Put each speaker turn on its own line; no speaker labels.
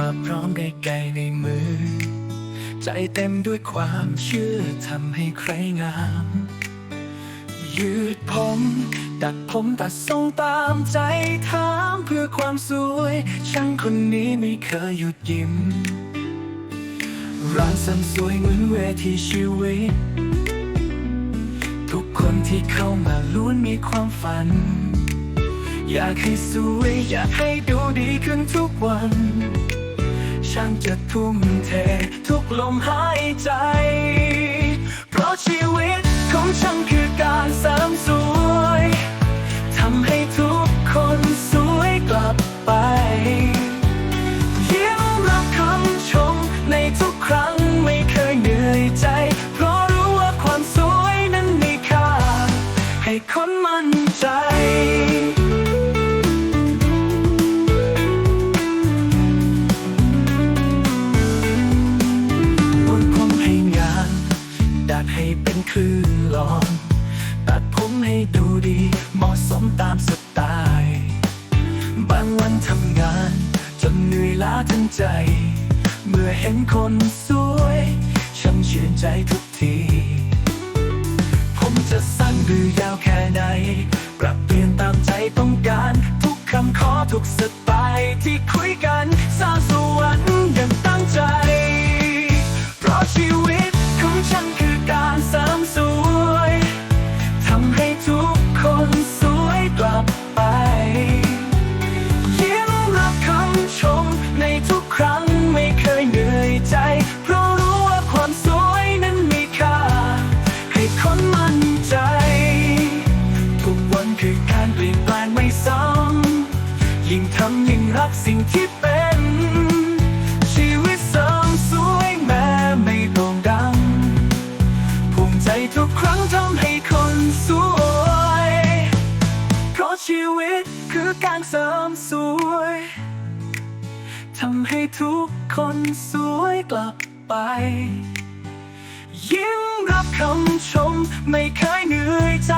มาพร้อมไกลๆในมือ ใจเต็มด้วยความเชื่อทำให้ใครงาม ยืดผมดัดผมตัดทรงตามใจถามเพื่อความสวย ช่างคนนี้ไม่เคยหยุดยิ้ม ร้านเสริมสวยเหมือนเวทีชีวิต ทุกคนที่เข้ามาล้วนมีความฝัน อยากให้สวย อยากให้ดูดีขึ้นทุกวัน ฉันจะทุ่มเท ทุกลมหายใจ ดูดีเหมาะสมตามสไตล์บางวันทำงาน จนเหนื่อยล้าทั้งใจ เมื่อเห็นคนสวยช่างชื่นใจทุกที ผมจะสั้นหรือยาวแค่ไหน ปรับเปลี่ยนตามใจต้องการ ทุกคำขอทุกสไต ให้ทุกคนสวยกลับไป ยิ้มรับคำชมในทุกครั้งไม่เคยเหนื่อยใจ เพราะรู้ว่าความสวยนั้นมีค่า ให้คนมั่นใจ ทุกวันคือการเปลี่ยนแปลงไม่ซ้ำยิ่งทำยิ่งรักสิ่งที่ ชีวิตคือการเสริมสวยทำให้ทุกคนสวยกลับไป ยิ้มรับคำชมไม่เคยเหนื่อยใจ